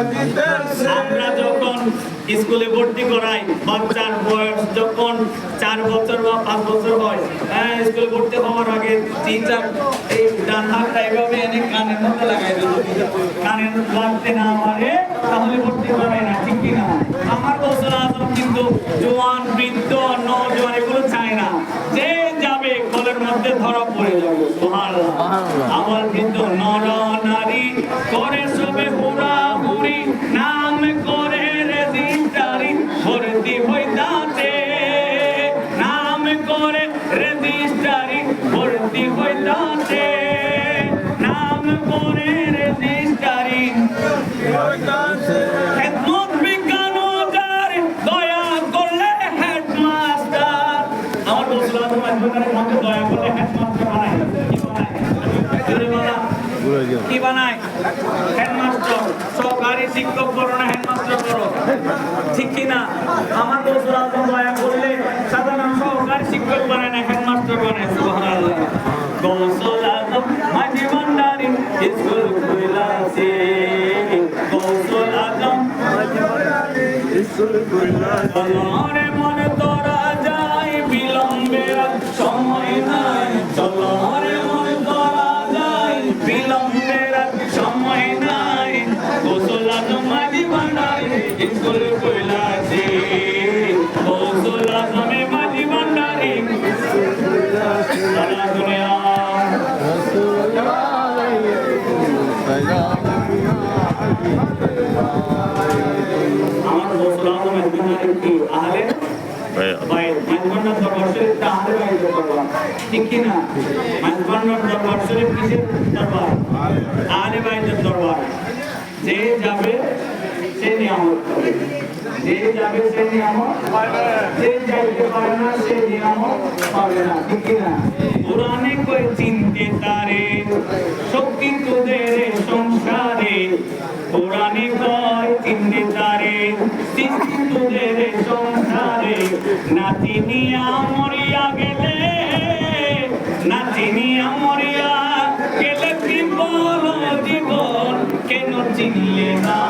আমরা যখন স্কুলে ভর্তি করাই বাচ্চার বয়স যখন চার বছর বা পাঁচ বছর হয় হ্যাঁ স্কুলে ভর্তি হওয়ার আগে টিচার এই ডান হাতটা এভাবে এনে কানের মধ্যে লাগাই দিল। কানের লাগতে না পারে তাহলে ভর্তি করাই না ঠিক কি না আমার গোসল আজম কিন্তু জোয়ান বৃদ্ধ নজওয়ান এগুলো চায় না। যে যাবে কলের মধ্যে ধরা পড়ে যাবে। আমার কিন্তু নর নারী করে সবে হুরা। now. শিক্ষক করো না হেডমাস্টার করো। ঠিক কি না আমার বসলা দয়া করলে সাধারণ সহকারী শিক্ষক বানায় না হেডমাস্টার বানায় সুবহানাল্লাহ। গৌসল আজম মাঝি ভান্ডারি স্কুল খুলাছে গৌসল আজম চলরে মনে তোরা ভান্ডারি আহলে? বাইরে মাঝবান্ডার দরবার শরীফটা আহলে বাইরের দরবার ঠিক কি না? মাঝবান্ডার দরবার শরীফ কিসের দরবার? আহলে বাইরের দরবার। যে যাবে সে নিয়ামত পাবে যে যাবে সে যে যাইতে পারে না, সে নিয়ামত পাবে না। ঠিক না পুরানে কই চিনতে তারে শক্তি তোদের সংসারে। কয় চিনতে তারে সংসারে। মরিয়া গেলে মরিয়া গেলে কি জীবন? কেন চিনলে না?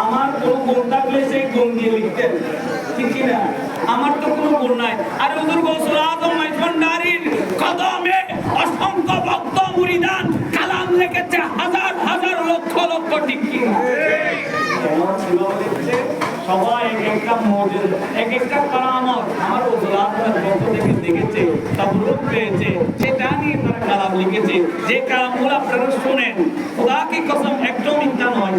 আমার কোনো গুণ থাকলে সেই গুণ দিয়ে লিখতেন। ঠিক কি না আমার তো কোনো গুণ নাই। আরে হুজুর গৌসুল আজম নারীর কদমে অসংখ্য ভক্ত মুরিদান কালাম লিখেছে হাজার হাজার লক্ষ লক্ষ, ঠিক কি না সবাই এক একটা মজুদ এক একটা কারামত আমার ওজলাতের পক্ষ থেকে দেখেছে তাবরুক পেয়েছে সেটা নিয়ে তারা কালাম লিখেছে। যে কালামগুলো আপনারা শোনেন, খোদা কি কসম একদম মিথ্যা নয়।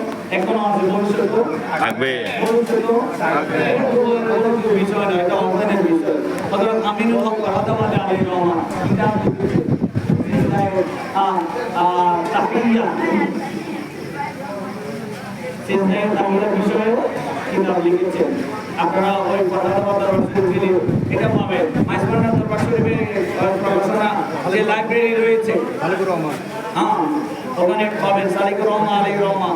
এখনও আছে ভবিষ্যৎ থাকবে ভবিষ্যৎ বিষয় নয় এটা অধ্যয়নের বিষয় অথবা আমিনুল হক রহমান তামিলা বিষয়ে কিতাব লিখেছেন আপনারা ওই কথা এটা পাবেন মাইজবান্ডা দরবার শরীফে প্রকাশনা যে লাইব্রেরি রয়েছে হ্যাঁ ওখানে পাবেন সালিকুর রহমান আলী রহমান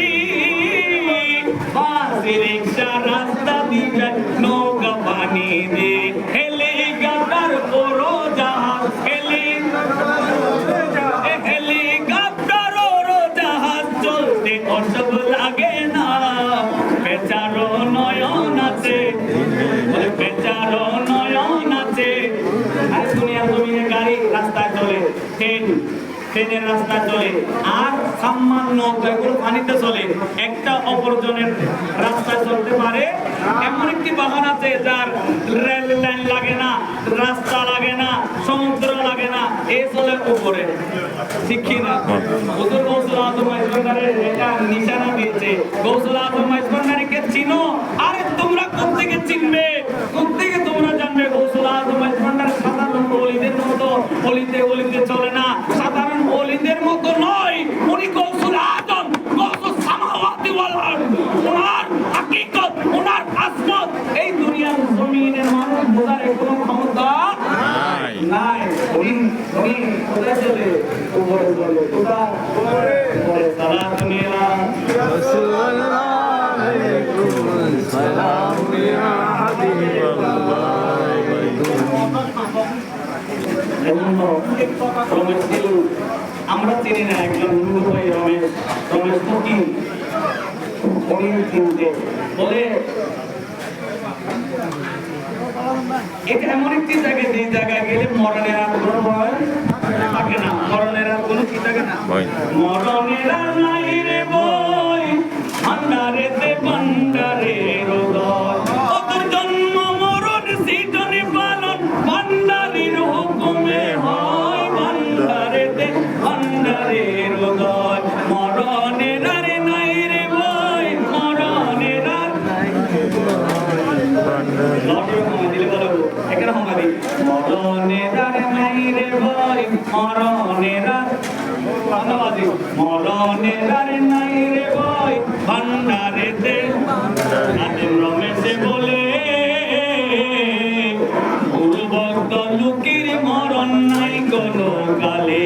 রিক্সা রাস্তা দিয়ে নৌকা পানি দিয়ে হেলিকপ্টার বড় জাহাজ, হেলি এ হেলিকপ্টার ওড়ো জাহাজ। চলতে অসব লাগে না, বেচারো নয়ন আছে, বেচারো নয়ন আছে। আর দুনিয়া জমিনে গাড়ি রাস্তায় চলে, ট্রেন, ট্রেনের রাস্তা চলে। আর যেগুলো পানিতে চলে, একটা অপরজনের রাস্তায় চলতে পারে। এমন একটি বাহন আছে যার রেল লাইন লাগে না, রাস্তা লাগে না, সমুদ্র লাগে না, এ চলে উপরে। কি না? তোমরা চিনবে? কোথ থেকে তোমরা জানবে? ওলিদের মতো অলিতে অলিতে চলে না রমেশ আমরা চিনি না একজন রমেশ রমেশ চিনতে বলে এটা এমন একটি জায়গা যে জায়গায় গেলে মরণের আর কোনো ভয় থাকে না। মরণের আর কোনো কি থাকে না। মরণের আর মরণের নাই রে ভাই ভান্ডারেতে আজিম রমেশে বলে পূর্বত লুকির মরণ নাই কোনো কালে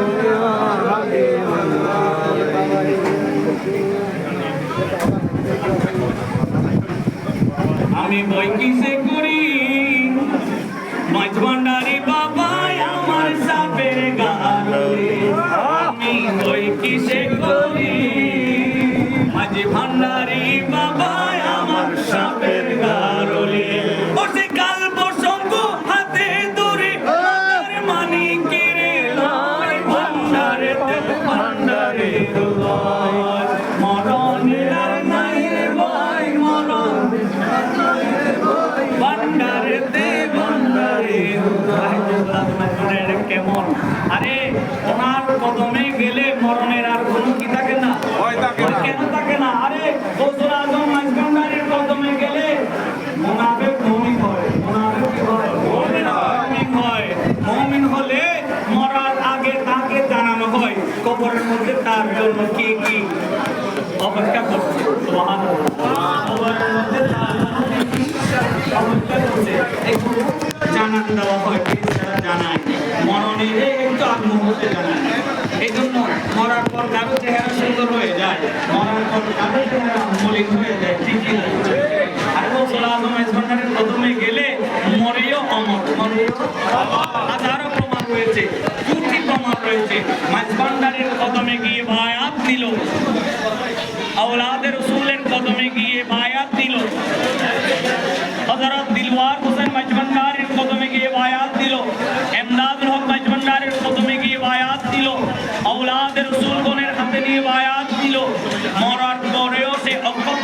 আমি বই কিসে করি? কেমন? আরে ওনার কদমে গেলে মরণের আর কোনো কি থাকে না কেন থাকে না আরে গৌসুল আজম মাঝভান্ডারের কদমে গেলে মোনাফেক মমিন হয় মোনাফেক কি হয় মমিন হয় মমিন হলে মরার আগে তাকে জানানো হয় কবরের মধ্যে তার জন্য কি কি অপেক্ষা করছে সুবহানাল্লাহ কবরের মধ্যে তার জন্য কি কি অপেক্ষা করছে এগুলো জানান দেওয়া হয় ফিরিস্তারা জানায় মরণের একটু মুহূর্তে জানায় এই জন্য মরার পর কারও চেহারা সুন্দর হয়ে যায়। মরার পর কারও চেহারা মলিন হয়ে যায়, ঠিকই আর রসুল আজম ইসমানের প্রথমে গেলে মরেও অমর, মরেও হাজারো প্রমাণ রয়েছে দুটি প্রমাণ রয়েছে। মাঝবান্ডারের কদমে গিয়ে বায়াত দিল আওলাদের রসুলের কদমে গিয়ে বায়াত দিল হযরত দিলওয়ার হোসেন মজবন্দারের কদমে গিয়ে বায়াত দিল মরার বয়সে অন্তত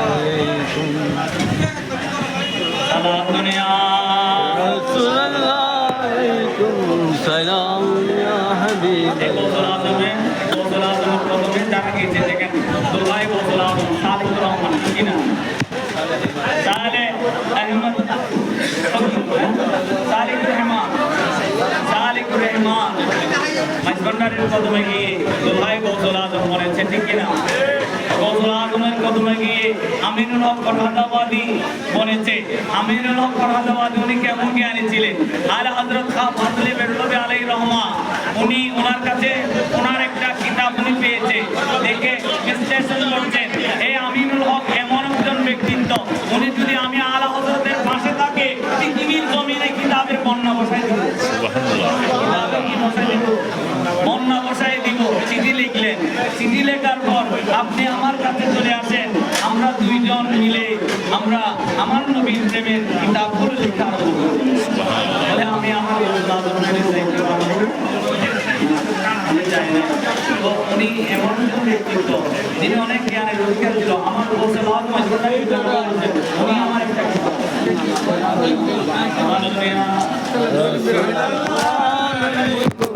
সালিক রহমান সালিক রহমান মাঝবন্ডারের কদমে গিয়ে দুবাই বছর আজম বলেছে ঠিক কিনা গৌসুল আজমের কদমে গিয়ে আমিনুল হক ফরহাদাবাদী বলেছে আমিনুল হক ফরহাদাবাদী উনি কেমন জ্ঞানী ছিলেন আর হজরত খা ফজলে বেরলবি আলাই রহমা উনি ওনার কাছে ওনার একটা কিতাব উনি পেয়েছে দেখে বিশ্লেষণ করছেন এই আমিনুল হক এমন একজন ব্যক্তিত্ব উনি যদি আমি আলা হজরতের পাশে থাকে পৃথিবীর জমিনে কিতাবের বন্যা বসাই দিব কি বসাই দিব? বন্যা বসাই দিব চিঠি লিখলেন চিঠি লেখার পর আপনি আমার কাছে চলে আসেন। আমরা দুইজন মিলে আমরা আমার নবীর প্রেমের কিতাবগুলো লেখা আরম্ভ করব। বলে আমি আমার উনি এমন আমার আমার একটা।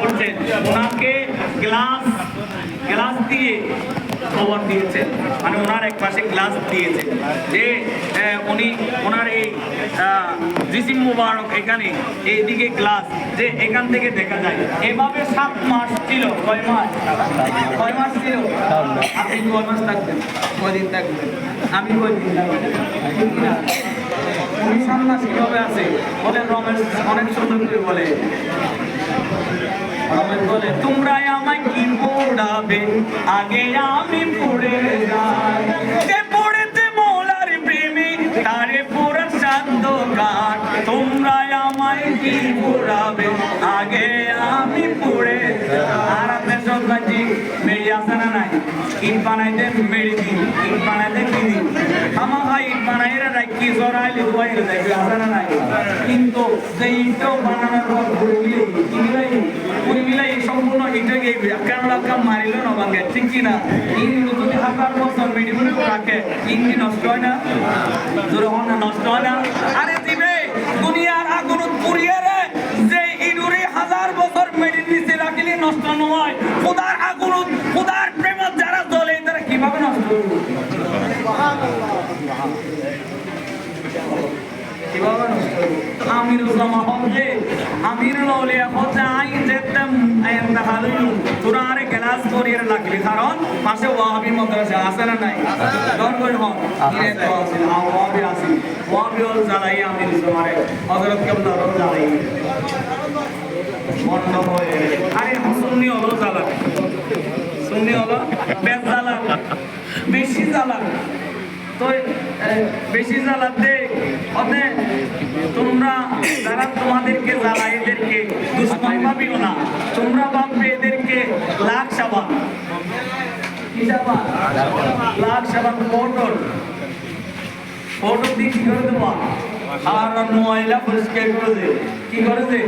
করছেন। ওনাকে গ্লাস গ্লাস দিয়ে খবর দিয়েছেন। মানে ওনার এক পাশে গ্লাস দিয়েছে যে উনি, ওনার এই জিসিম মুবারক এখানে, এইদিকে গ্লাস, যে এখান থেকে দেখা যায়। এভাবে সাত মাস ছিল, কয় মাস? কয় মাস ছিল? আপনি কয় মাস থাকবেন? কয়দিন থাকবেন? আমি কয়দিন থাকবেন? উনি সাত মাস কীভাবে আছে? বলে রমেশ, অনেক সুন্দর বলে। রমেশ বলে তোমরা আমায় কি পড়াবে আগে আমি পড়ে যাই। যে পড়েছে মোলার প্রেমে, তারে পুরা শান্ত কাট তোমরা আমায় কি পড়াবে আগে আমি পড়ে। আর আপনার সন্তানজি মেয়ে আসে না নাই? ইট বানাইতে মেরে দিন, ইট বানাইতে কি দিন? আমার ভাই ইট বানাইরা রাখি জরাইলে দুয়াইলে দেখবে আসে নাই কিন্তু সেই ইটটাও বানানোর পর ঘুরে মিলে কি মিলাই ওই মিলাই সম্পূর্ণ ইটকে মারিল যদি হাজার বছর রাখে নষ্ট হয় না? নষ্ট হয় না? আরে দিবে দুনিয়ার আগুন পুড়িয়ে রে যে হাজার বছর রাখিলে নষ্ট খোদার প্রেমত যারা জ্বলে তারা কীভাবে নষ্ট হবে কীভাবে নষ্ট হবে? আমিরুল জামা হচ্ছে আমিরুল আউলিয়া হচ্ছে আই যেতাম আইন্দা হালুই তোরা আরে গ্লাস করিয়ে লাগলি কারণ পাশে ওয়াহাবি মাদ্রাসা আছে না নাই? ডর হন ইরে তো আছে ওয়াহাবি আছে। ওয়াহাবি হল জ্বালাই আমিরুল জামারে হযরত হয়ে বেশি জ্বালা তো বেশি জ্বালাতে ওতে তোমরা যারা তোমাদেরকে জ্বালা এদেরকে দুশ্মন ভাবিও না। তোমরা ভাববে এদেরকে লাখ সাবান। লাখ সাবান পটল। পটল দিয়ে কি করে দেবো? আর ময়লা পরিষ্কার করে দে। কি করে দে?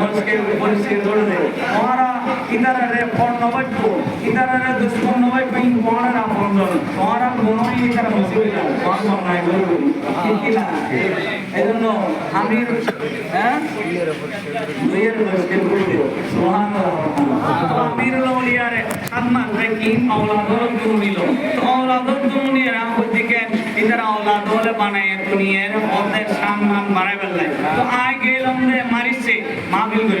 পরিষ্কার পরিষ্কার করে দে। তোমারা রে রে দুশ্মন নবাইব ইন তোমারা না ফোন তোমারা কোনো ইতারা মুসিবত না নাই বলব এজন্য আমির হ্যাঁ? মেয়ের মুশকিল বুঝে সুবহানাল্লাহ আমির লওলিয়ারে আম্মা কি আওলাদর দুনিল আওলাদর দুনিয়ার আহদিকে ইতারা আওলাদ হলে বানায় দুনিয়ার ওদের সম্মান বাড়াই বেলাই তো আই গেলাম দে মারিছে, মাহফিল করে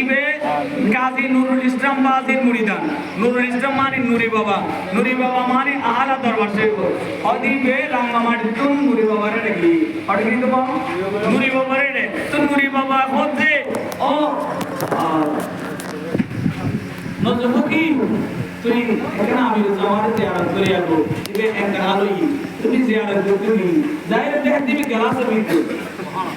ইবে গাজী নুরুল ইসলাম বাজির মুরিদান। নুরুল ইসলাম মানে নুরি বাবা। নুরি বাবা মানে আলা দরবার শেখ হদিবে রাঙ্গামাটি তুম নুরি বাবারে রেখি অটকি তো বাবা নুরি বাবারে রে। তো নুরি বাবা হচ্ছে, ও নজরুকি তুই এখানে আমি জমারে জিয়ারত করে আসব। ইবে একটা আলোই তুমি জিয়ারত করতে যাই দেখ, দিবি গ্লাস বিদ্যুৎ।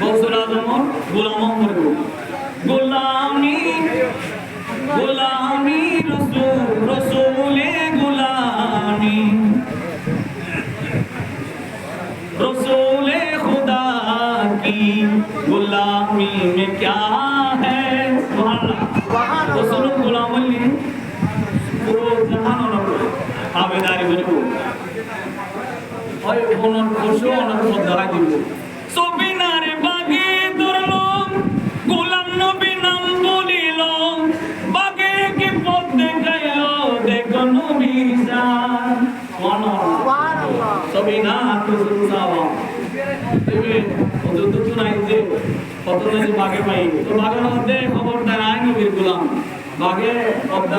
বক্সুল আজম গোলাম অমর গোলামি গোলামি রসুল রসুলে গোলামি রসুলে খুদা কি গোলামি মে ক্যা হ্যাঁ রসুল গোলাম পুরো জাহান আবেদারি বলব হয় কোন খুশি অনুভব দেখা দিব সবিনারে বাগে ধরলো গোলাম নবী নাম বলিল বাগে কি পথ দেখাইল দেখো নবী সান সবিনা তুসুল সাওয়া তুমি ওদের তো নাই যে কত যে বাগে পাই তো বাগের মধ্যে খবর দেয় আই নবীর গোলাম। বাগে অবদা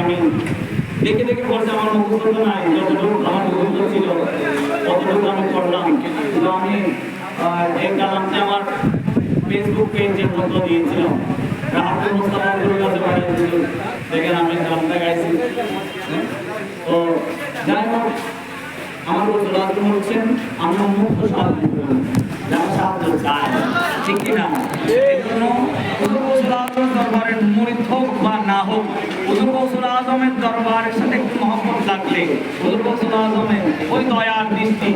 আমি দেখে দেখে পড়তে আমার মুখস্থ নাই যতটুকু আমার মুখস্থ ছিল ততটুকু আমি পড়লাম কিন্তু আমি এই কালামটা আমার ফেসবুক পেজে বন্ধ দিয়েছিলাম আমি তো যাই হোক আমার রাজু বলছেন আমরা সাহায্য করব যারা সাহায্য চায় ঠিক কিনা এই জন্য দরবারের মুরিদ হোক বা না হোক, হুজুর কৌশল আজমের দরবারের সাথে একটু মহব্বত লাগলে, হুজুর কৌশল আজমের ওই দয়ার দৃষ্টি,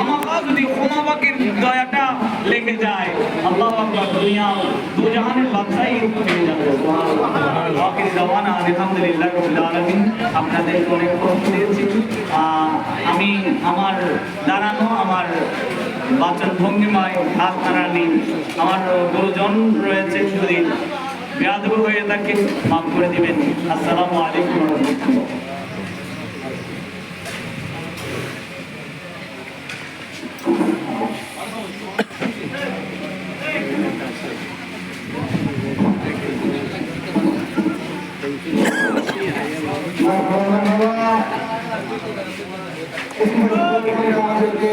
আমাকে যদি ক্ষমাবাকির দয়াটা লেগে যায়, আল্লাহ আকবার দুনিয়া দু জাহানের বাদশাহী যাবে। দাওয়ানা আলহামদুলিল্লাহ রাব্বিল আলামিন। অনেক দিয়েছি। আমি আমার দাঁড়ানো, আমার বাচন ভঙ্গিমায় হাত নাড়ানি। আমার গুরুজন রয়েছে যদি বেয়াদব হয়ে থাকে মাফ করে দিবেন আসসালামু আলাইকুম ওয়া রাহমাতুল্লাহ আমাদেরকে